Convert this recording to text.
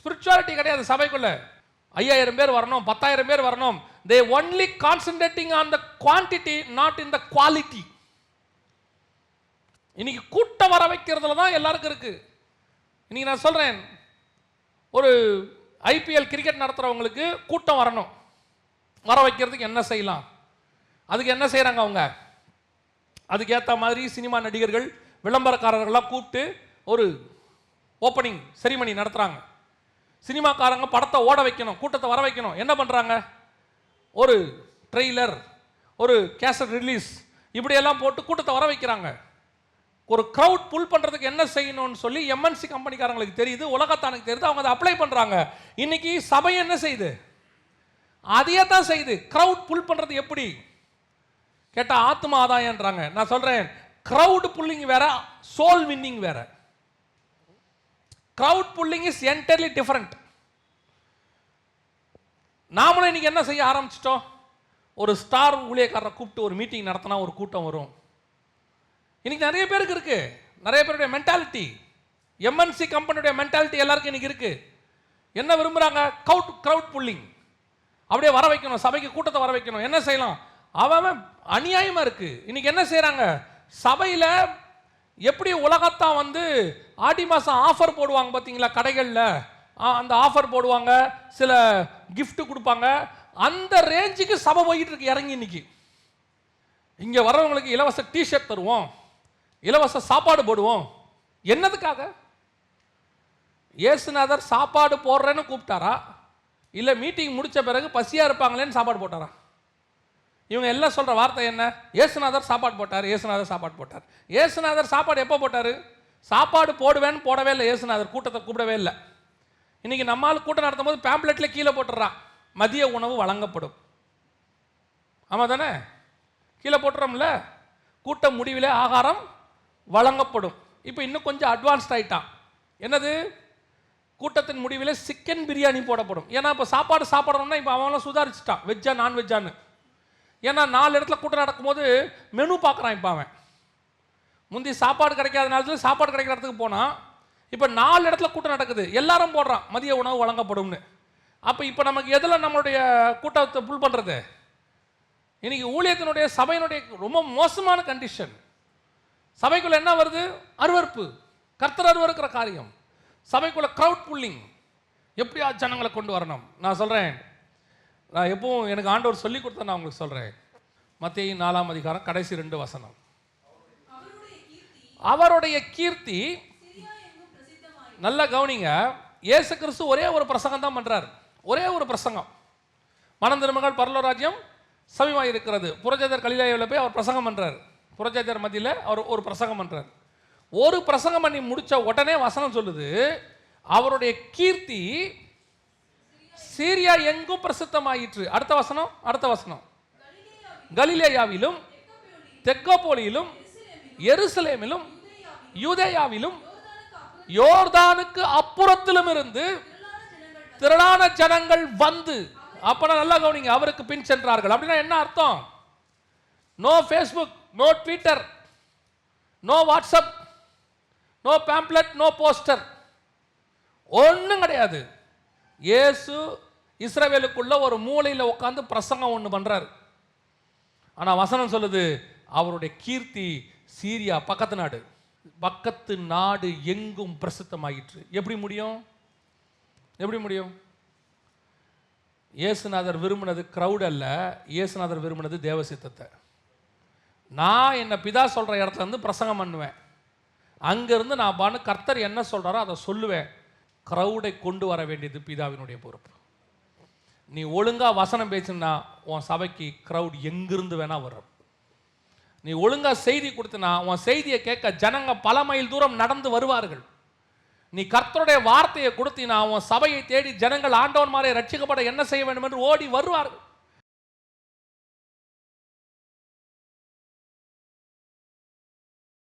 Spirituality கிடையாது சபைக்குள்ள. ஐயாயிரம் பேர் வரணும் பத்தாயிரம் பேர் வரணும். They only concentrating on the quantity not in the quality இன்னைக்கு கூட்டம் வர வைக்கிறதுல தான் எல்லாருக்கும் இருக்கு. இன்னைக்கு நான் சொல்றேன் ஒரு ஐபிஎல் கிரிக்கெட் நடத்துறவங்களுக்கு கூட்டம் வரணும். வர வைக்கிறதுக்கு என்ன செய்யலாம்? அதுக்கு என்ன செய்கிறாங்க அவங்க? அதுக்கேற்ற மாதிரி சினிமா நடிகர்கள் விளம்பரக்காரர்கள்லாம் கூப்பிட்டு ஒரு ஓப்பனிங் செரிமனி நடத்துகிறாங்க சினிமாக்காரங்க படத்தை ஓட வைக்கணும் கூட்டத்தை வர வைக்கணும். என்ன பண்ணுறாங்க ஒரு ட்ரெய்லர் ஒரு கேசட் ரிலீஸ் இப்படியெல்லாம் போட்டு கூட்டத்தை வர வைக்கிறாங்க. ஒரு க்ரௌட் புல் பண்ணுறதுக்கு என்ன செய்யணும்னு சொல்லி எம்என்சி கம்பெனிக்காரங்களுக்கு தெரியுது உலகத்தானுக்கு தெரியுது அவங்க அதை அப்ளை பண்ணுறாங்க இன்னைக்கு சபை என்ன செய்யுது? அதையே தான் செய்யுது. க்ரௌட் புல் பண்ணுறது எப்படி? கேட்டால் ஆத்மா ஆதாயன்றாங்க நான் சொல்கிறேன் க்ரௌட் புல்லிங் வேற சோல் வின்னிங் வேற. Crowd pulling is entirely different நாமளும் இன்றைக்கி என்ன செய்ய ஆரம்பிச்சிட்டோம்? ஒரு ஸ்டார் ஊழியக்காரரை கூப்பிட்டு ஒரு மீட்டிங் நடத்தினா ஒரு கூட்டம் வரும். இன்றைக்கி நிறைய பேருக்கு இருக்குது நிறைய பேருடைய மென்டாலிட்டி எம்என்சி கம்பெனியுடைய மென்டாலிட்டி எல்லாருக்கும் இன்றைக்கி இருக்குது என்ன விரும்புகிறாங்க கவுட் க்ரௌட் புல்லிங் அப்படியே வர வைக்கணும். சபைக்கு கூட்டத்தை வர வைக்கணும். என்ன செய்யலாம்? அவன் அநியாயமாக இருக்குது இன்றைக்கி என்ன செய்கிறாங்க சபையில் எப்படி உலகத்தான் வந்து ஆடி மாதம் ஆஃபர் போடுவாங்க பார்த்தீங்களா கடைகளில். அந்த ஆஃபர் போடுவாங்க. சில கிஃப்ட் கொடுப்பாங்க. அந்த ரேஞ்சுக்கு சபை போயிட்டு இருக்கு இறங்கி இன்னைக்கு. இங்கே வர்றவங்களுக்கு இலவச டிஷர்ட் தருவோம். இலவச சாப்பாடு போடுவோம். என்னதுக்காக? இயேசுநாதர் சாப்பாடு போடுறேன்னு கூப்பிட்டாரா? இல்லை மீட்டிங் முடித்த பிறகு பசியாக இருப்பாங்களேன்னு சாப்பாடு போட்டாரா? இவங்க எல்லாம் சொல்கிற வார்த்தை என்ன? இயேசுநாதர் சாப்பாடு போட்டார் இயேசுநாதர் சாப்பாடு போட்டார். இயேசுநாதர் சாப்பாடு எப்போ போட்டார்? சாப்பாடு போடுவேன்னு போடவே இல்லை இயேசுநாதர் கூட்டத்தை கூப்பிடவே இல்லை. இன்னைக்கு நம்மால் கூட்டம் நடத்தும் போது பேம்ப்ளெட்டில் கீழே போட்டுறான் மதிய உணவு வழங்கப்படும். ஆமாம் தானே கீழே போட்டுறோம்ல? கூட்டம் முடிவிலே ஆகாரம் வழங்கப்படும். இப்போ இன்னும் கொஞ்சம் அட்வான்ஸ்ட் ஆகிட்டான் என்னது? கூட்டத்தின் முடிவிலே சிக்கன் பிரியாணி போடப்படும். ஏன்னா இப்போ சாப்பாடு சாப்பிட்றோம்னா இப்போ அவன்லாம் சுதாரிச்சிட்டான். வெஜ்ஜா நான் வெஜ்ஜான்னு ஏன்னா நாலு இடத்துல கூட்டம் நடக்கும்போது மெனு பார்க்குறான் இப்போ அவன். முந்தி சாப்பாடு கிடைக்காத நேரத்தில் சாப்பாடு கிடைக்கிற இடத்துக்கு போனான். இப்போ நாலு இடத்துல கூட்டம் நடக்குது. எல்லாரும் போடுறான். மதிய உணவு வழங்கப்படும்னு. அப்போ இப்போ நமக்கு எதில் நம்மளுடைய கூட்டத்தை புல் பண்ணுறது இன்னைக்கு ஊழியத்தினுடைய சபையினுடைய ரொம்ப மோசமான கண்டிஷன் சபைக்குள்ளே என்ன வருது? அருவருப்பு. கர்த்தர் அருவறுக்கிற காரியம். சபைக்குள்ள க்ரௌட் புல்லிங் எப்படியா ஜனங்களை கொண்டு வரணும்? நான் சொல்கிறேன் நான் எப்பவும் எனக்கு ஆண்டவர் சொல்லி கொடுத்த நான் உங்களுக்கு சொல்கிறேன் மத்திய நாலாம் அதிகாரம் கடைசி ரெண்டு வசனம். அவருடைய கீர்த்தி நல்ல கவனிங்க. ஏசு கிறிஸ்து ஒரே ஒரு பிரசங்கம் தான் பண்ணுறாரு ஒரே ஒரு பிரசங்கம். மனம் திருமகள் பரலோராஜ்யம் சமயமாக இருக்கிறது புரஜாதர் கலிலாயில் போய் அவர் பிரசங்கம் பண்ணுறாரு புரஜாதர் மத்தியில் அவர் ஒரு பிரசங்கம் பண்ணுறாரு ஒரு பிரசங்கம் பண்ணி முடித்த உடனே வசனம் சொல்லுது அவருடைய கீர்த்தி சீரியா எங்கும் பிரசித்தமாயிற்று. அடுத்த வசனம் அடுத்த வசனம். கலிலேயாவிலும் தெக்கோப்போலியிலும் எருசலேமிலும் யூதேயாவிலும் யோர்தானுக்கு அப்புறத்திலும் இருந்து திரளான ஜனங்கள் வந்து அப்பனா நல்லா கவனிங்க அவருக்கு பின் சென்றார்கள். அப்படின்னா என்ன அர்த்தம்? No Facebook no Twitter no WhatsApp no pamphlet no poster ஒன்றும் கிடையாது. இயேசு இஸ்ரவேலுக்குள்ள ஒரு மூலையில் உட்காந்து பிரசங்கம் ஒன்று பண்ணுறாரு ஆனால் வசனம் சொல்லுது அவருடைய கீர்த்தி சீரியா பக்கத்து நாடு. பக்கத்து நாடு எங்கும் பிரசித்தமாயிற்று. எப்படி முடியும்? எப்படி முடியும்? இயேசுநாதர் விரும்பினது க்ரௌட் அல்ல இயேசுநாதர் விரும்பினது தேவசித்தத்தை. நான் என்னை பிதா சொல்கிற இடத்துல இருந்து பிரசங்கம் பண்ணுவேன். அங்கேருந்து நான் பானு கர்த்தர் என்ன சொல்கிறாரோ அதை சொல்லுவேன். க்ரௌடை கொண்டு வர வேண்டியது பிதாவினுடைய பொறுப்பு. நீ ஒழுங்காக வசனம் பேசுனா உன் சபைக்கு க்ரௌட் எங்கிருந்து வேணால் வரும். நீ ஒழுங்காக செய்தி கொடுத்தனா உன் செய்தியை கேட்க ஜனங்க பல மைல் தூரம் நடந்து வருவார்கள். நீ கர்த்தருடைய வார்த்தையை கொடுத்தினா உன் சபையை தேடி ஜனங்கள் ஆண்டவன் மாதிரி ரட்சிக்கப்பட என்ன செய்ய வேண்டும் என்று ஓடி வருவார்கள்.